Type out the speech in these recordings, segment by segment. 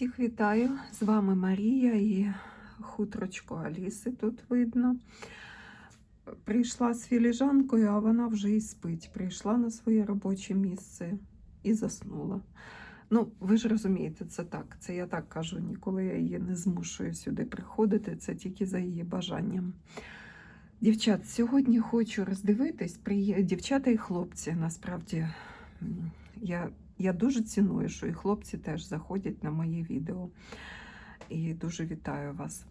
Всіх вітаю! З вами Марія і хутрочко Аліси тут видно. Прийшла з філіжанкою, а вона вже і спить. Прийшла на своє робоче місце і заснула. Ну, ви ж розумієте, це так. Це я так кажу, ніколи я її не змушую сюди приходити, це тільки за її бажанням. Дівчат, сьогодні хочу роздивитись, дівчата і хлопці, насправді, я я дуже ціную, що і хлопці теж заходять на мої відео. І дуже вітаю вас.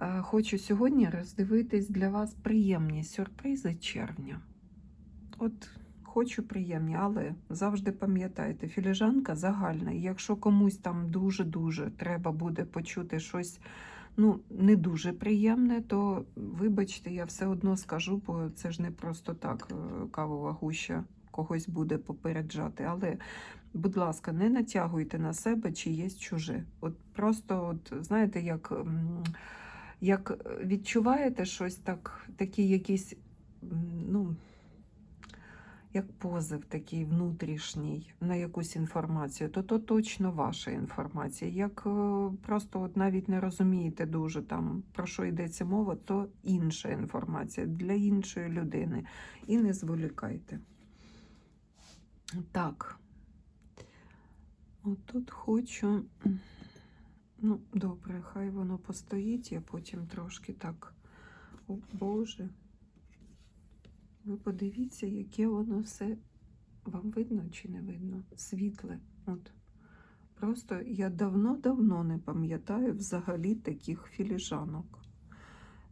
Е, Хочу сьогодні роздивитись для вас приємні сюрпризи червня. От хочу приємні, але завжди пам'ятайте, філіжанка загальна. І якщо комусь там дуже-дуже треба буде почути щось ну, не дуже приємне, то вибачте, я все одно скажу, бо це ж не просто так е, кавова гуща когось буде попереджати. Але, будь ласка, не натягуйте на себе чиєсь чуже. От просто, от, знаєте, як, як відчуваєте щось так, такий якийсь, ну, як позив такий внутрішній на якусь інформацію, то то точно ваша інформація. Як е, просто от навіть не розумієте дуже там про що йдеться мова, то інша інформація для іншої людини. І не зволікайте. Так. Отут хочу. Ну, добре, хай воно постоїть, я потім трошки так. О Боже. Ви подивіться, яке воно все. Вам видно чи не видно? Світле. От. Просто я давно-давно не пам'ятаю взагалі таких філіжанок.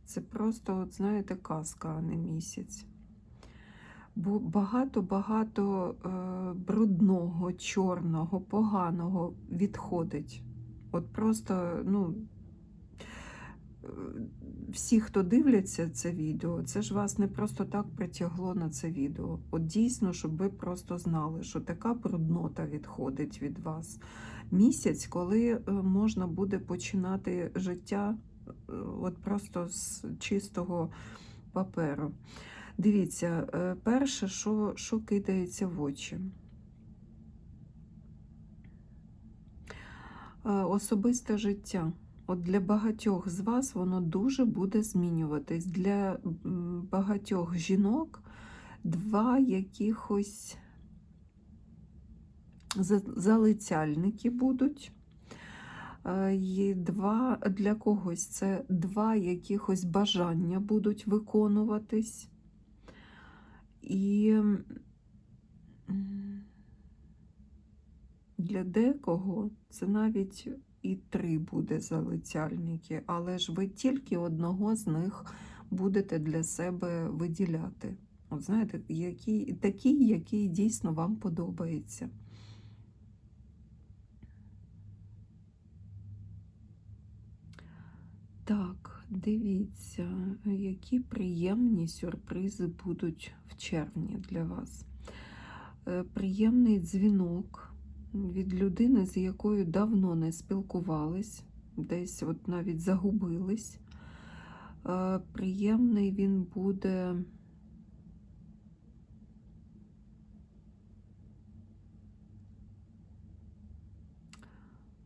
Це просто, от знаєте, казка, а не місяць. Бо багато-багато е, брудного, чорного, поганого відходить. От просто, ну, е, всі, хто дивляться це відео, це ж вас не просто так притягло на це відео. От дійсно, щоб ви просто знали, що така бруднота відходить від вас. Місяць, коли е, можна буде починати життя от просто з чистого паперу. Дивіться, е, перше, що, що кидається в очі. Е, Особисте життя. От для багатьох з вас воно дуже буде змінюватись. Для багатьох жінок два якихось залицяльники будуть. Е, І два для когось це два якихось бажання будуть виконуватись. І для декого це навіть і три буде залицяльники, але ж ви тільки одного з них будете для себе виділяти. От знаєте, який, такий, який дійсно вам подобається. Так, дивіться, які приємні сюрпризи будуть в червні для вас. Е, Приємний дзвінок від людини, з якою давно не спілкувались, десь от навіть загубились. Е, Приємний він буде.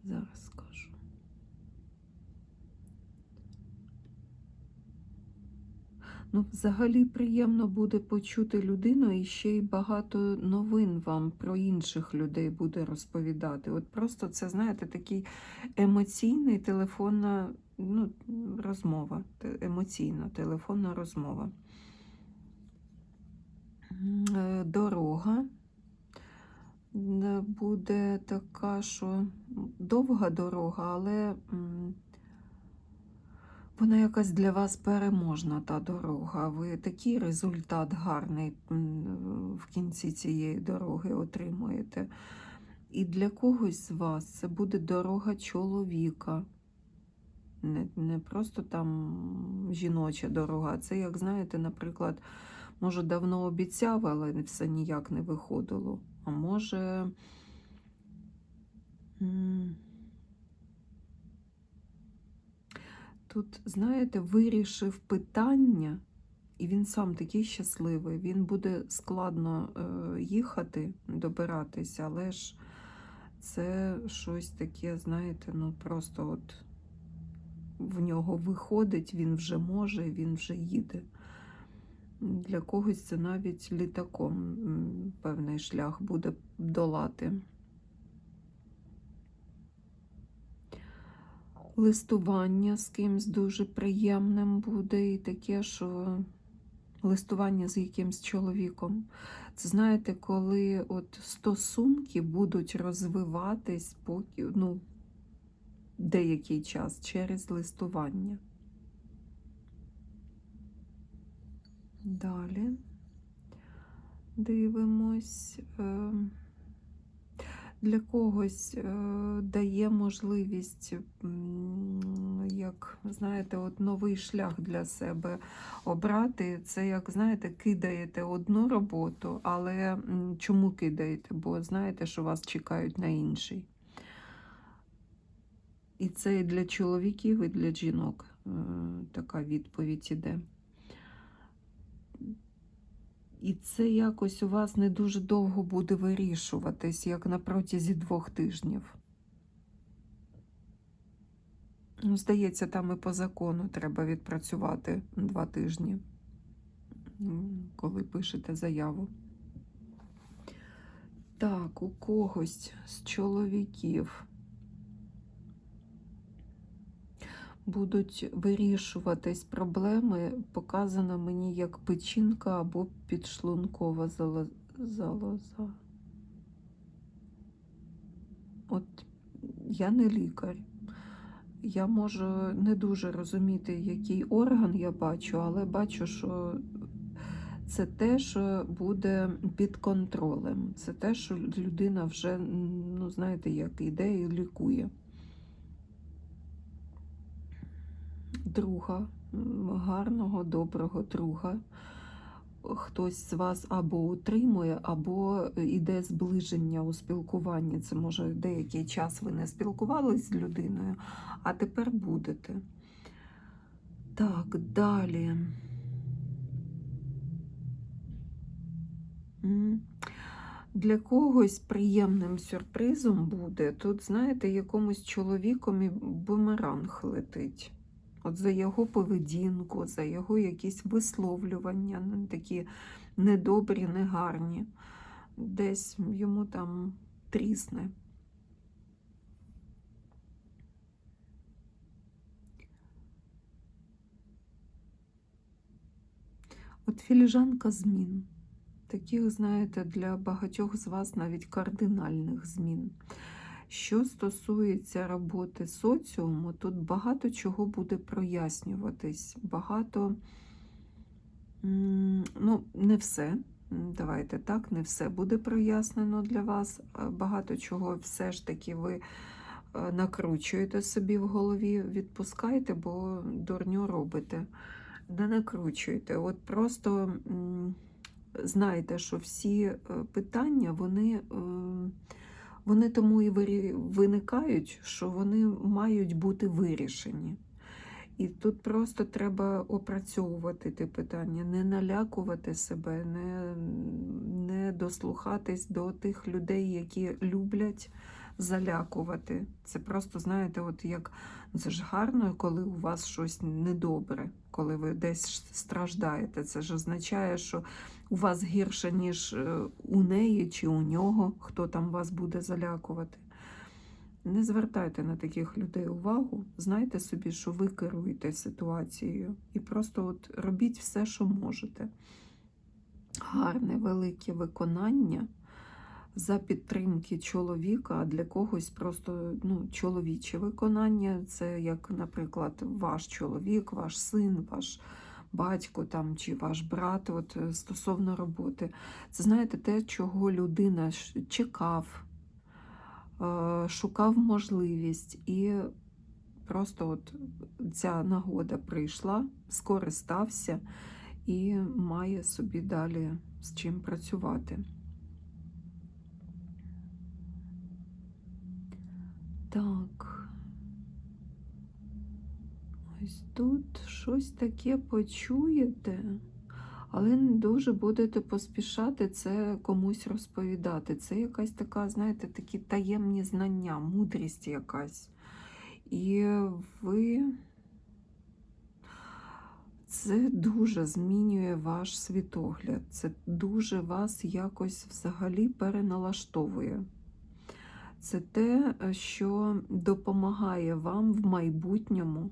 Зараз скажу. Ну, взагалі приємно буде почути людину і ще й багато новин вам про інших людей буде розповідати. От просто це, знаєте, такий емоційний телефонна ну, розмова, емоційна телефонна розмова. Е, Дорога буде така, що довга дорога, але вона якась для вас переможна, та дорога. Ви такий результат гарний в кінці цієї дороги отримуєте. І для когось з вас це буде дорога чоловіка. Не, не просто там жіноча дорога, це, як знаєте, наприклад, може, давно обіцяв, але все ніяк не виходило. А може. м, Тут, знаєте, вирішив питання, і він сам такий щасливий. Він буде складно е, їхати, добиратися, але ж Це щось таке, знаєте, ну просто от в нього виходить, він вже може, він вже їде. Для когось це навіть літаком певний шлях буде долати. Листування з кимсь дуже приємним буде, і таке, що листування з якимсь чоловіком. Це знаєте, коли от стосунки будуть розвиватись поки, ну, деякий час через листування. Далі дивимось. е, Для когось е, дає можливість, як знаєте, от новий шлях для себе обрати. Це як знаєте, кидаєте одну роботу, але чому кидаєте? Бо знаєте, що вас чекають на інший. І це і для чоловіків, і для жінок е, така відповідь іде. І це якось у вас не дуже довго буде вирішуватись, як на протязі двох тижнів. Ну, здається, там і по закону треба відпрацювати два тижні, коли пишете заяву. Так, у когось з чоловіків будуть вирішуватись проблеми, показана мені як печінка або підшлункова залоза. От я не лікар. Я можу не дуже розуміти, який орган я бачу, але бачу, що це те, що буде під контролем. Це те, що людина вже, ну, знаєте, як іде і лікує. Друга, гарного, доброго друга. Хтось з вас або утримує, або йде зближення у спілкуванні. Це може деякий час ви не спілкувались з людиною, а тепер будете. Так, далі. Для когось приємним сюрпризом буде. Тут, знаєте, якомусь чоловікові бумеранг летить. От за його поведінку, за його якісь висловлювання, ну, такі недобрі, негарні. Десь йому там трісне. От філіжанка змін. Таких, знаєте, для багатьох з вас навіть кардинальних змін. Що стосується роботи соціуму, тут багато чого буде прояснюватись. Багато, ну, не все. Давайте так, не все буде прояснено для вас. Багато чого все ж таки ви е, накручуєте собі в голові, відпускайте, бо дурню робите. Не накручуйте. От просто знайте, що всі е, питання, вони. Вони тому і виникають, що вони мають бути вирішені. І тут просто треба опрацьовувати ті питання, не налякувати себе, не, не дослухатись до тих людей, які люблять залякувати. Це просто, знаєте, от як це ж гарно, коли у вас щось недобре, коли ви десь страждаєте. Це ж означає, що у вас гірше, ніж е, у неї чи у нього, хто там вас буде залякувати. Не звертайте на таких людей увагу, знайте собі, що ви керуєте ситуацією, і просто от робіть все, що можете. Гарне, велике виконання за підтримки чоловіка, для когось просто ну, чоловіче виконання. Це як, наприклад, ваш чоловік, ваш син, ваш батько там, чи ваш брат от, е, стосовно роботи. Це знаєте, те, чого людина чекав, е, шукав можливість, і просто от ця нагода прийшла, скористався і має собі далі з чим працювати. Так. Ось тут щось таке почуєте, Але не дуже будете поспішати це комусь розповідати. Це якась така, знаєте, такі таємні знання, мудрість якась. І ви це дуже змінює ваш світогляд. Це дуже вас якось взагалі переналаштовує. Це те, що допомагає вам в майбутньому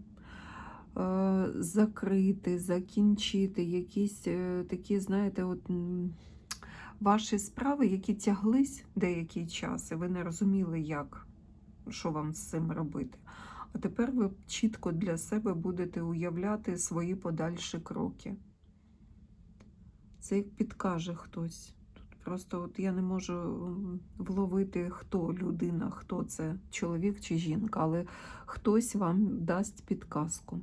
е, закрити, закінчити якісь е, такі, знаєте, от ваші справи, які тяглись деякий час, і ви не розуміли, як, що вам з цим робити. А тепер ви чітко для себе будете уявляти свої подальші кроки. Це як підкаже хтось. Просто от я не можу вловити, хто людина, хто це, чоловік чи жінка, але хтось вам дасть підказку.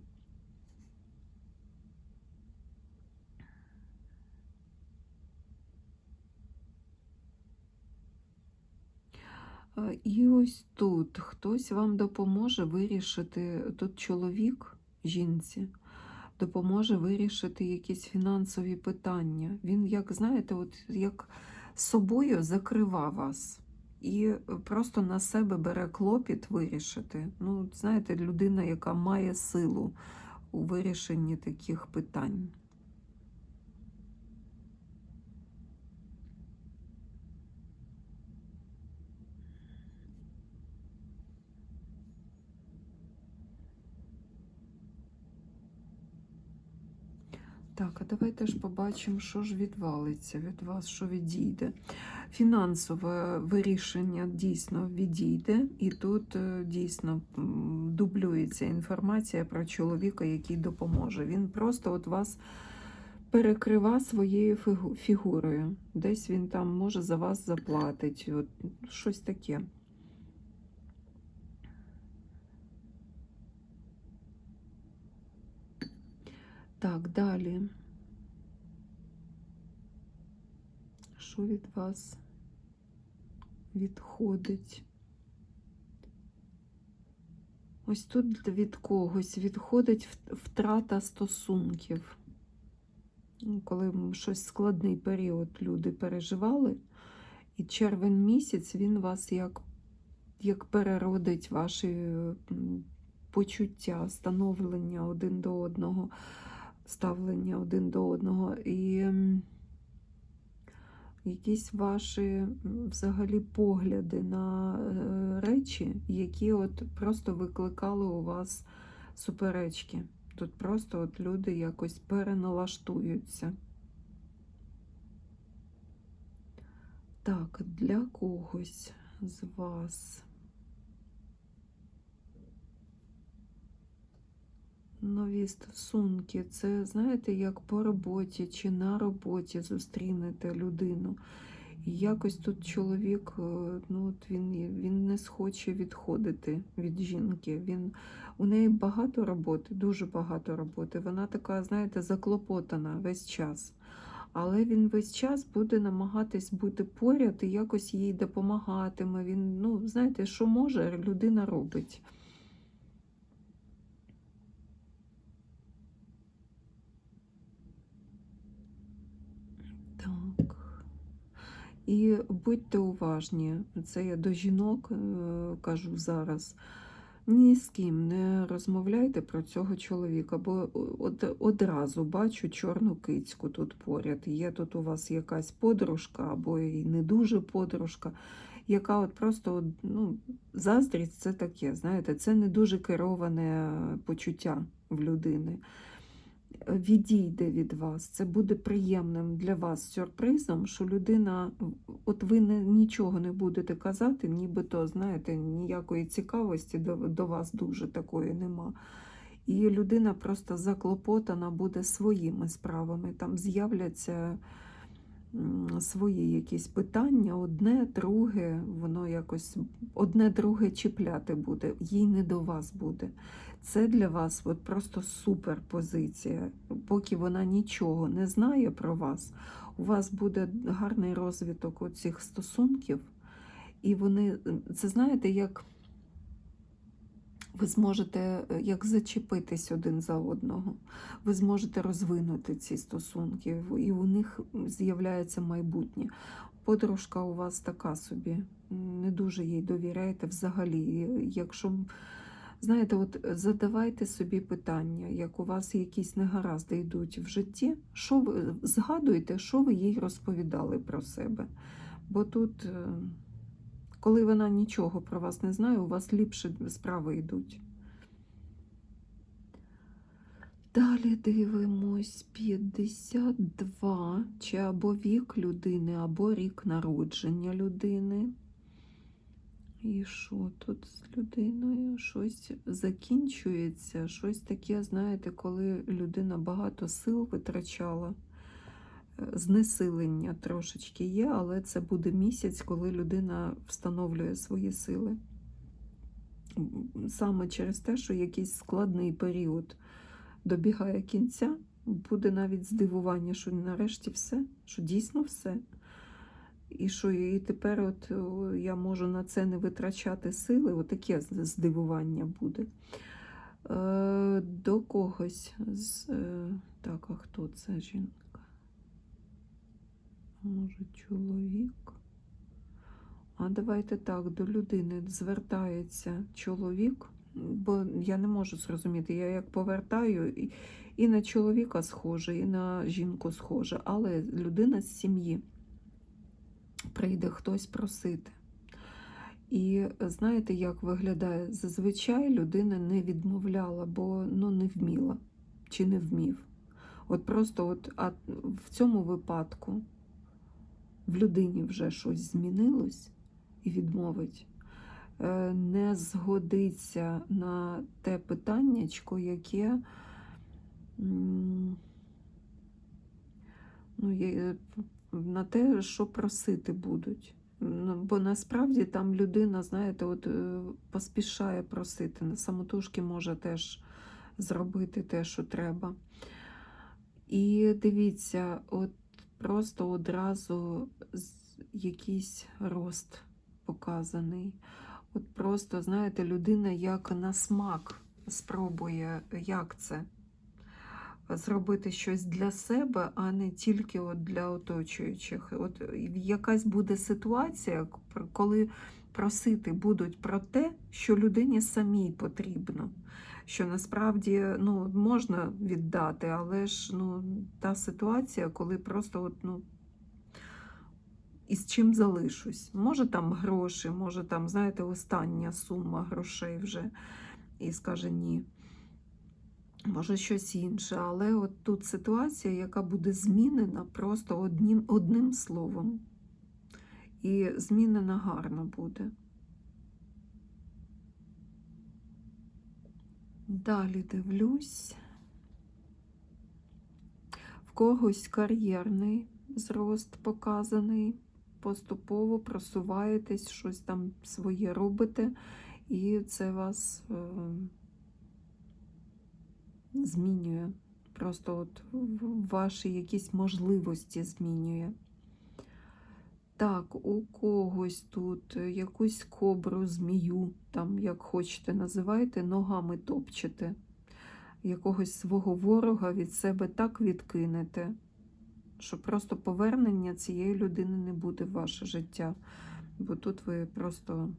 Е, І ось тут хтось вам допоможе вирішити, тут чоловік жінці допоможе вирішити якісь фінансові питання. Він, як знаєте, от як собою закрива вас і просто на себе бере клопіт вирішити. Ну, знаєте, людина, яка має силу у вирішенні таких питань. Так, а давайте ж побачимо, що ж відвалиться від вас, що відійде. Фінансове вирішення дійсно відійде, і тут е, дійсно дублюється інформація про чоловіка, який допоможе. Він просто от вас перекрива своєю фігурою. Десь він там може за вас заплатить. От, щось таке. Так, далі. Що від вас відходить? Ось тут від когось відходить втрата стосунків. Ну, Коли щось складний період люди переживали, і червень місяць він вас як, як переродить ваші почуття, становлення один до одного ставлення один до одного, і якісь ваші взагалі погляди на е, речі, які от просто викликали у вас суперечки. Тут просто от люди якось переналаштуються. Так, для когось з вас. Нові стосунки, це знаєте, як по роботі чи на роботі зустрінете людину. І якось тут чоловік, е, ну от він, він не схоче відходити від жінки. Він, у неї багато роботи, дуже багато роботи. Вона така, знаєте, заклопотана весь час. Але він весь час буде намагатись бути поряд і якось їй допомагатиме. Він, ну, знаєте, що може, людина робить. Так. І будьте уважні, це я до жінок е, кажу зараз. Ні з ким не розмовляйте про цього чоловіка, бо от, одразу бачу чорну кицьку тут поряд. Є тут у вас якась подружка або і не дуже подружка, яка от просто ну, заздрість це таке, знаєте, це не дуже кероване почуття в людини відійде від вас. Це буде приємним для вас сюрпризом, що людина, от ви не, нічого не будете казати, нібито, знаєте, ніякої цікавості до, до вас дуже такої нема. І людина просто заклопотана буде своїми справами. Там з'являться свої якісь питання, одне, друге, воно якось одне друге чіпляти буде, їй не до вас буде. Це для вас от просто супер позиція. Поки вона нічого не знає про вас, у вас буде гарний розвиток оцих стосунків, і вони, це знаєте, як ви зможете е, як зачепитись один за одного, ви зможете розвинути ці стосунки, і у них з'являється майбутнє. Подружка у вас така собі, не дуже їй довіряєте взагалі. Якщо м, знаєте, от е, задавайте собі питання, як у вас якісь негаразди йдуть в житті, що ви згадуйте, що ви їй розповідали про себе. Бо тут, е, коли вона нічого про вас не знає, у вас ліпше справи йдуть. Далі дивимось 52, чи або вік людини, або рік народження людини. І що тут з людиною? Щось закінчується, щось таке, знаєте, коли людина багато сил витрачала. Знесилення трошечки є, але це буде місяць, коли людина встановлює свої сили. Саме через те, що якийсь складний період добігає кінця, буде навіть здивування, що нарешті все, що дійсно все. І що і тепер от я можу на це не витрачати сили, отаке здивування буде. Е, до когось з. Е, так, а хто це жінка? Може, чоловік? А давайте так, до людини звертається чоловік, бо я не можу зрозуміти, я як повертаю і, і на чоловіка схоже, і на жінку схоже, але людина з сім'ї прийде хтось просити. І знаєте, як виглядає? Зазвичай людина не відмовляла, бо ну, не вміла чи не вмів. От просто от, а в цьому випадку в людині вже щось змінилось і відмовить. Е, Не згодиться на те питаннячко, яке ну, на те, що просити будуть. Ну, Бо насправді там людина, знаєте, от е, поспішає просити. На самотужки може теж зробити те, що треба. І дивіться, от просто одразу якийсь рост показаний. От просто, знаєте, людина як на смак спробує, як це зробити щось для себе, а не тільки от для оточуючих. От якась буде ситуація, коли просити будуть про те, що людині самій потрібно. Що насправді ну, можна віддати, але ж ну, та ситуація, коли просто от, ну, і з чим залишусь. Може там гроші, може там, знаєте, остання сума грошей вже і скаже ні. Може щось інше, але от тут ситуація, яка буде змінена просто одним, одним словом. І змінена гарно буде. Далі дивлюсь. В когось кар'єрний зрост показаний. Поступово просуваєтесь, щось там своє робите, і це вас е, змінює. Просто от ваші якісь можливості змінює. Так, у когось тут е, якусь кобру, змію, там, як хочете, називайте, ногами топчете. Якогось свого ворога від себе так відкинете, що просто повернення цієї людини не буде в ваше життя. Бо тут ви просто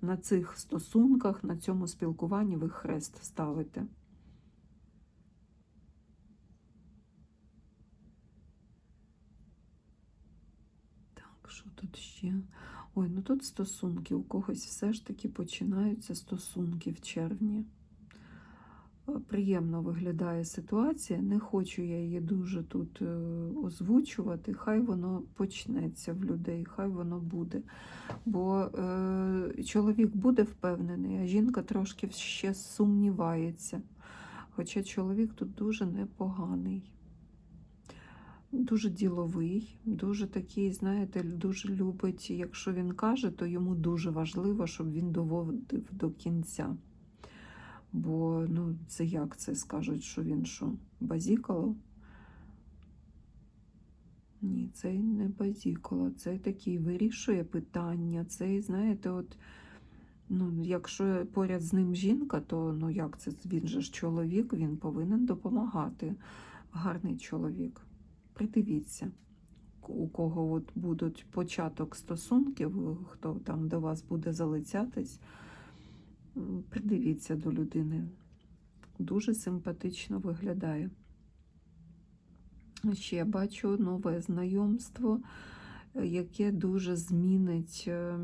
на цих стосунках, на цьому спілкуванні ви хрест ставите. Так, що тут ще? Ой, ну тут стосунки. У когось все ж таки починаються стосунки в червні. Е, Приємно виглядає ситуація. Не хочу я її дуже тут е, озвучувати. Хай воно почнеться в людей, хай воно буде. Бо е, чоловік буде впевнений, а жінка трошки ще сумнівається. Хоча чоловік тут дуже непоганий. Дуже діловий, дуже такий, знаєте, дуже любить, якщо він каже, то йому дуже важливо, щоб він доводив до кінця. Бо ну, це як це скажуть, що він що, базікало? Ні, це не базікало, це такий вирішує питання. Цей, знаєте, от Ну, якщо поряд з ним жінка, то ну як це? Він же ж чоловік, він повинен допомагати. Гарний чоловік. Придивіться, у кого от будуть початок стосунків, хто там до вас буде залицятись. Придивіться до людини. Дуже симпатично виглядає. Ще я бачу нове знайомство, е, яке дуже змінить. е,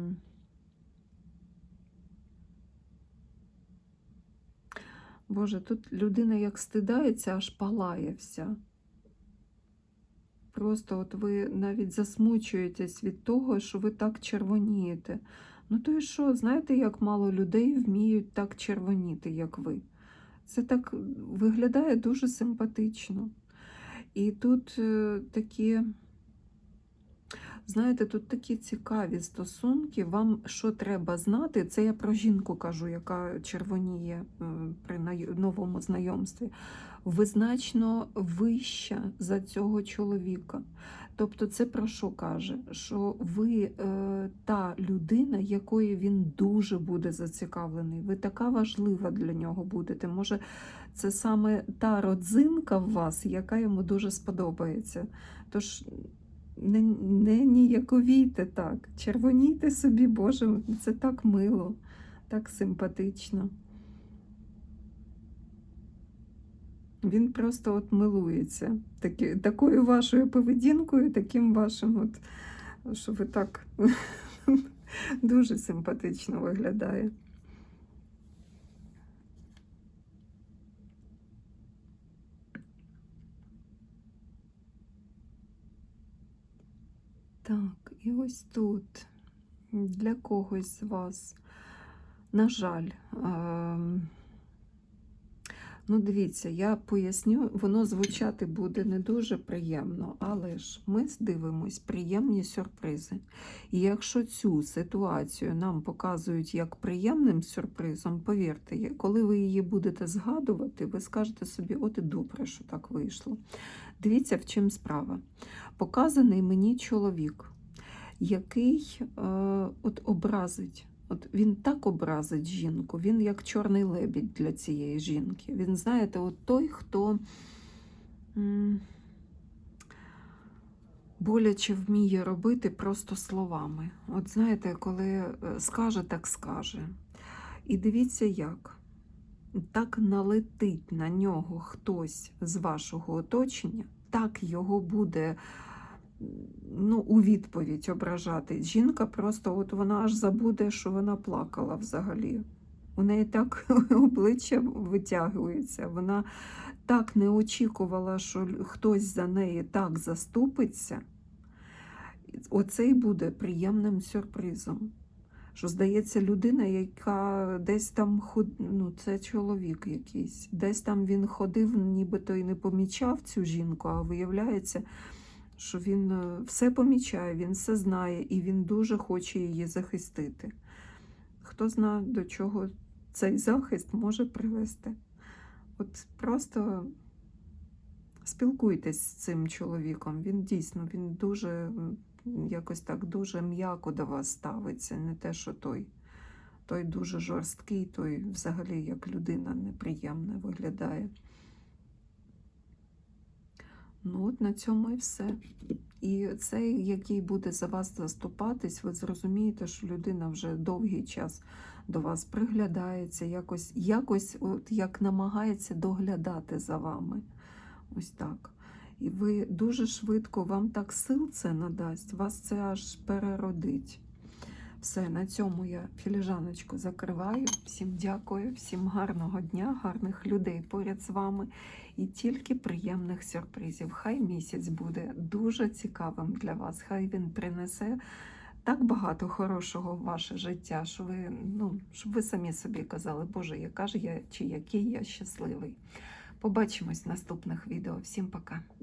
Боже, тут людина як стидається, аж палає вся. Просто от ви навіть засмучуєтесь від того, що ви так червонієте. Ну то і що, знаєте, як мало людей вміють так червоніти, як ви. Це так виглядає дуже симпатично. І тут е, такі, знаєте, тут такі цікаві стосунки. Вам що треба знати? Це я про жінку кажу, яка червоніє е, при новому знайомстві. Ви значно вища за цього чоловіка. Тобто, це про що каже? Що ви е, та людина, якою він дуже буде зацікавлений. Ви така важлива для нього будете. Може, це саме та родзинка в вас, яка йому дуже сподобається. Тож не, не ніяковійте так, червонійте собі, Боже, це так мило, так симпатично. Він просто от милується такі, такою вашою поведінкою, таким вашим, от, що ви так дуже симпатично виглядає. Так, і ось тут для когось з вас, на жаль, ем, ну дивіться, я поясню, воно звучати буде не дуже приємно, але ж ми дивимось приємні сюрпризи. І якщо цю ситуацію нам показують як приємним сюрпризом, повірте, коли ви її будете згадувати, ви скажете собі, от і добре, що так вийшло. Дивіться, в чим справа. Показаний мені чоловік, який е, от образить. От він так образить жінку, він як чорний лебідь для цієї жінки. Він, знаєте, от той, хто боляче вміє робити просто словами. От знаєте, коли е, скаже, так скаже. І дивіться, як. Так налетить на нього хтось з вашого оточення, так його буде ну, у відповідь ображати. Жінка просто от вона аж забуде, що вона плакала взагалі. У неї так обличчя витягується. Вона так не очікувала, що хтось за неї так заступиться. Оце й буде приємним сюрпризом. Що здається, людина, яка десь там ход... ну, це чоловік якийсь, десь там він ходив, нібито і не помічав цю жінку, а виявляється, що він е, все помічає, він все знає і він дуже хоче її захистити. Хто знає, до чого цей захист може привести. От просто спілкуйтесь з цим чоловіком. Він дійсно він дуже якось так дуже м'яко до вас ставиться, не те, що той. Той дуже жорсткий, той взагалі як людина неприємна виглядає. Ну, от на цьому і все. І цей, який буде за вас заступатись, ви зрозумієте, що людина вже довгий час до вас приглядається, якось, якось от як намагається доглядати за вами. Ось так. І ви дуже швидко вам так сил це надасть, вас це аж переродить. Все, на цьому я філіжаночку закриваю. Всім дякую, всім гарного дня, гарних людей поряд з вами і тільки приємних сюрпризів. Хай місяць буде дуже цікавим для вас. Хай він принесе так багато хорошого в ваше життя, що ви, ну, щоб ви самі собі казали, Боже, яка ж я чи який я щасливий. Побачимось в наступних відео. Всім пока.